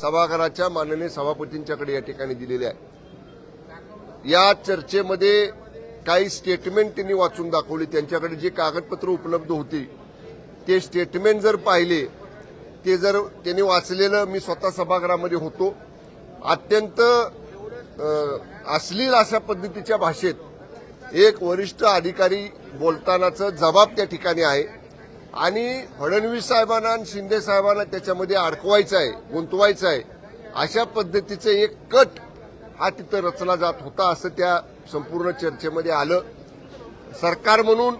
सभागृहाच्या माननीय सभापतींच्याकडे या ठिकाणी दिलेले आहे. या चर्चेमध्ये काही स्टेटमेंट त्यांनी वाचून दाखवली. त्यांच्याकडे जे कागदपत्र उपलब्ध होती ते स्टेटमेंट जर पाहिले ते जर त्यांनी वाचलेलं मी स्वतः सभागृहामध्ये होतो. अत्यंत अश्लील अशा पद्धतीच्या भाषेत एक वरिष्ठ अधिकारी बोलतानाचं जबाब त्या ठिकाणी आहे. आणि फडणवीस साहेबांना आणि शिंदे साहेबांना त्याच्यामध्ये अडकवायचं आहे गुंतवायचं आहे अशा पद्धतीचं एक कट हा तिथं रचला जात होता असं त्या संपूर्ण चर्चेमध्ये आलं. सरकार म्हणून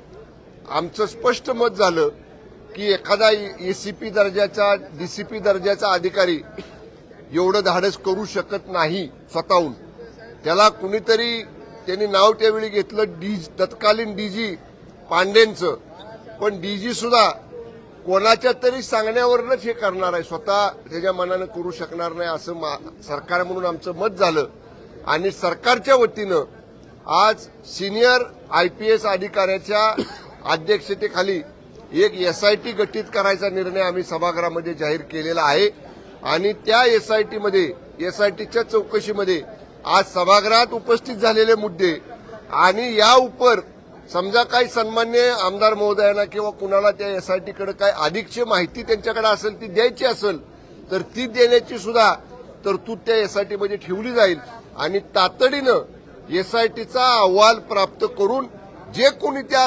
आमचं स्पष्ट मत झालं की एखादा एसीपी दर्जाचा डीसीपी दर्जाचा अधिकारी एवढं धाडस करू शकत नाही स्वतःहून. त्याला कुणीतरी त्यांनी नाव त्यावेळी घेतलं डी तत्कालीन डीजी पांडेंचं. पण डीजी सुद्धा कोणाच्या तरी सांगण्यावरनच हे करणार आहे. स्वतः त्याच्या मनानं करू शकणार नाही असं मा- सरकार म्हणून आमचं मत झालं. आणि सरकारच्या वतीनं आज सिनियर आय पी एस अधिकाऱ्याच्या अध्यक्षतेखाली एक एसआयटी गठीत करायचा निर्णय आम्ही सभागृहामध्ये जाहीर केलेला आहे. आणि त्या एसआयटीमध्ये एसआयटीच्या चौकशीमध्ये आज सभागृहात उपस्थित झालेले मुद्दे आणि या उपर समजा काही सन्मान्य आमदार महोदयांना किंवा कुणाला त्या एसआयटीकडे काय अधिकची माहिती त्यांच्याकडे असेल ती द्यायची असेल तर ती देण्याची सुद्धा तरतूद त्या एसआयटीमध्ये ठेवली जाईल. आणि तातडीनं एसआयटीचा अहवाल प्राप्त करून जे कोणी त्या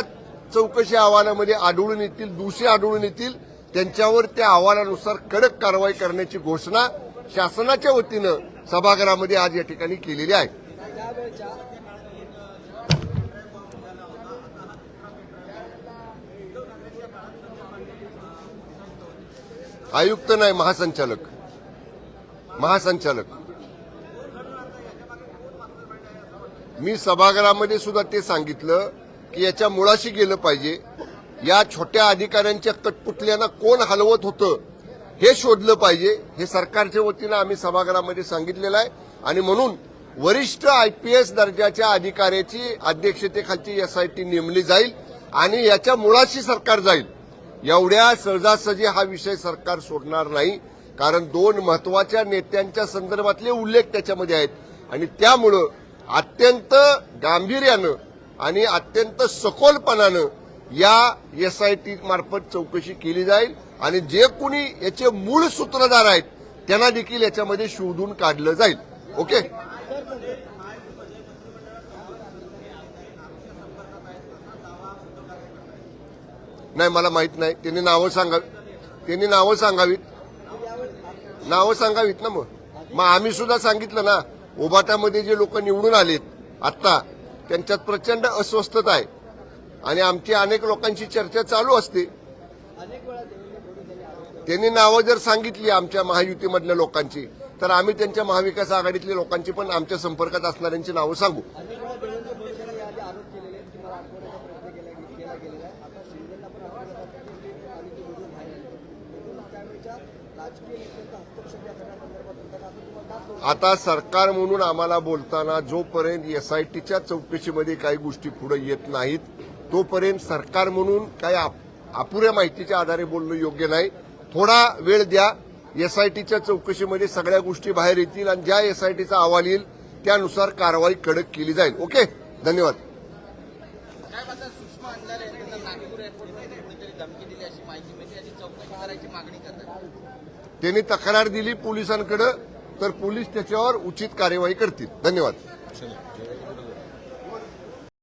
चौकशी अहवालामध्ये आढळून येतील दोषी आढळून येतील त्यांच्यावर त्या अहवालानुसार कडक कारवाई करण्याची घोषणा शासनाच्या वतीनं सभागृहामध्ये आज या ठिकाणी केलेली आहे. आयुक्त नाही महासंचालक. महासंचालक. मी सभागृहामध्ये सुद्धा ते सांगितलं की याच्या मुळाशी गेलं पाहिजे. या छोट्या अधिकाऱ्यांच्या कटपुतल्यांना कोण हलवत होतं हे शोधलं पाहिजे. हे सरकारच्या वतीनं आम्ही सभागृहामध्ये सांगितलेलं आहे. आणि म्हणून वरिष्ठ आयपीएस दर्जाच्या अधिकाऱ्याची अध्यक्षतेखालची एसआयटी नेमली जाईल आणि याच्या मुळाशी सरकार जाईल. एवढ्या सहजासहजी हा विषय सरकार सोडणार नाही. कारण दोन महत्त्वाच्या नेत्यांच्या संदर्भातले उल्लेख त्याच्यामध्ये आहेत. आणि त्यामुळं अत्यंत गांभीर्यानं आणि अत्यंत सखोलपणानं या एसआयटी मार्फत चौकशी केली जाईल. आणि जे कोणी याचे मूळ सूत्रधार आहेत त्यांना देखील याच्यामध्ये शोधून काढलं जाईल. ओके? नाही मला माहीत नाही. त्यांनी नावं सांगावी त्यांनी नावं सांगावीत. नावं सांगावीत ना मग. मग आम्ही सुद्धा सांगितलं ना ओबाटामध्ये जे लोक निवडून आलेत आत्ता त्यांच्यात प्रचंड अस्वस्थता आहे. आणि आमची अनेक लोकांची चर्चा चालू असते. त्यांनी नावं जर सांगितली आमच्या महायुतीमधल्या लोकांची तर आम्ही त्यांच्या महाविकास आघाडीतल्या लोकांची पण आमच्या संपर्कात असणाऱ्यांची नावं सांगू अनेक वेळा देवेंद्र फडणवीसांनी याआधी आरोप केलेले आहेत की मला आठवण्याचा प्रयत्न केला केला गेलेला आहे आता शिंदेना पण आठवण्याचा प्रयत्न आणि ते व्हिडिओ बाहेर आले एकूणच त्यावेळेच्या राजकीय नेत्यांचा हस्तक्षेप या सगळ्या संदर्भात होताना असं तुम्हाला का सोडलं? आता सरकार म्हणून आम्हाला बोलताना जोपर्यंत एसआयटीच्या चौकशीमध्ये काही गोष्टी पुढे येत नाहीत तोपर्यंत सरकार म्हणून काही आप- अपुऱ्या माहितीच्या आधारे बोलणं योग्य नाही. थोडा वेळ द्या एसआयटीच्या चौकशीमध्ये सगळ्या गोष्टी बाहेर येतील आणि ज्या एसआयटीचा अहवाल येईल त्यानुसार कारवाई कडक केली जाईल. ओके? धन्यवाद. नागपूर एअरपोर्टमध्ये धमकी दिली अशी माहिती मिळते चौकशी करायची मागणी करतात त्यांनी तक्रार दिली पोलिसांकडे तर पोलीस त्याच्यावर उचित कार्यवाही करतील. धन्यवाद.